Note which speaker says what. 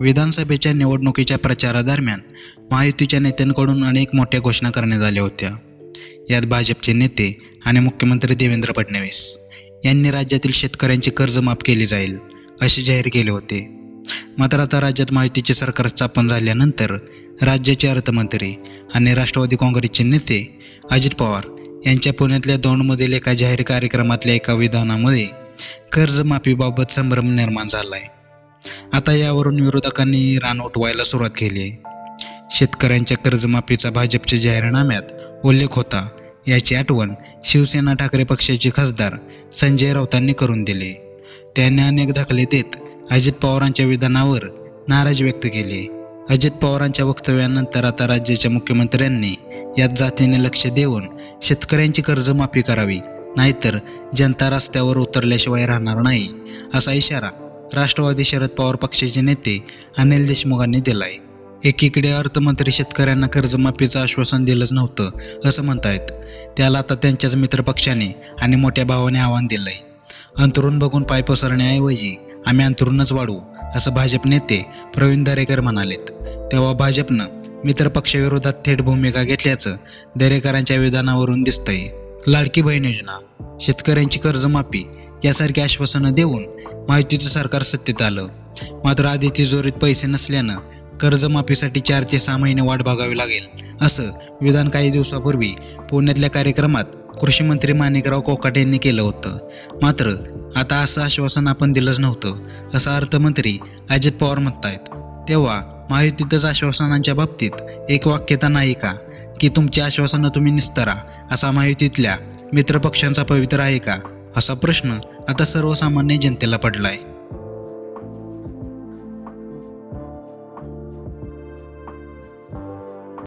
Speaker 1: विधानसभेच्या निवडणुकीच्या प्रचारादरम्यान महायुतीच्या नेत्यांकडून अनेक मोठ्या घोषणा करण्यात आल्या होत्या. यात भाजपचे नेते आणि मुख्यमंत्री देवेंद्र फडणवीस यांनी राज्यातील शेतकऱ्यांची कर्ज माफ केली जाईल असे जाहीर केले होते. मात्र आता राज्यात महायुतीचे सरकार स्थापन झाल्यानंतर राज्याचे अर्थमंत्री आणि राष्ट्रवादी काँग्रेसचे नेते अजित पवार यांच्या पुण्यातल्या दौंडमधील एका जाहीर कार्यक्रमातल्या एका विधानामध्ये कर्जमाफीबाबत संभ्रम निर्माण झाला आहे आता यावरून विरोधकांनी रान उठवायला सुरुवात केली. आहे शेतकऱ्यांच्या कर्जमाफीचा भाजपच्या जाहीरनाम्यात उल्लेख होता. याची आठवण शिवसेना ठाकरे पक्षाचे खासदार संजय राऊतांनी करून दिली. त्यांनी अनेक दाखले देत अजित पवारांच्या विधानावर नाराजी व्यक्त केली. अजित पवारांच्या वक्तव्यानंतर आता राज्याच्या मुख्यमंत्र्यांनी यात जातीने लक्ष देऊन शेतकऱ्यांची कर्जमाफी करावी नाहीतर जनता रस्त्यावर उतरल्याशिवाय राहणार नाही असा इशारा राष्ट्रवादी शरद पवार पक्षाचे नेते अनिल देशमुखांनी दिलाय. एकीकडे अर्थमंत्री शेतकऱ्यांना कर्जमाफीचं आश्वासन दिलंच नव्हतं असं म्हणतायत. त्याला आता त्यांच्याच मित्रपक्षाने आणि मोठ्या भावाने आव्हान दिलंय. अंतरून बघून पाय पसरण्याऐवजी आम्ही अंतरूनच वाढू असं भाजप नेते प्रवीण दरेकर म्हणालेत. तेव्हा भाजपनं मित्रपक्षाविरोधात थेट भूमिका घेतल्याचं दरेकरांच्या विधानावरून दिसतंय. लाडकी बहीण योजना शेतकऱ्यांची कर्जमाफी यासारखी आश्वासनं देऊन माहितीचं सरकार सत्तेत आलं. मात्र आधी तिजोरीत पैसे नसल्यानं कर्जमाफीसाठी चार ते सहा महिने वाट बघावी लागेल असं विधान काही दिवसापूर्वी पुण्यातल्या कार्यक्रमात कृषी मंत्री माणिकराव कोकाट यांनी केलं होतं. मात्र आता असं आश्वासन आपण दिलंच नव्हतं असं अर्थमंत्री अजित पवार म्हणतायत. तेव्हा महायुतीतच आश्वासनांच्या बाबतीत एक वाक्यता नाही का? की तुमच्या आश्वासनं तुम्ही निस्तरा असा महायुतीतल्या मित्रपक्षांचा पवित्र आहे का? असा प्रश्न आता सर्वसामान्य जनतेला पडलाय.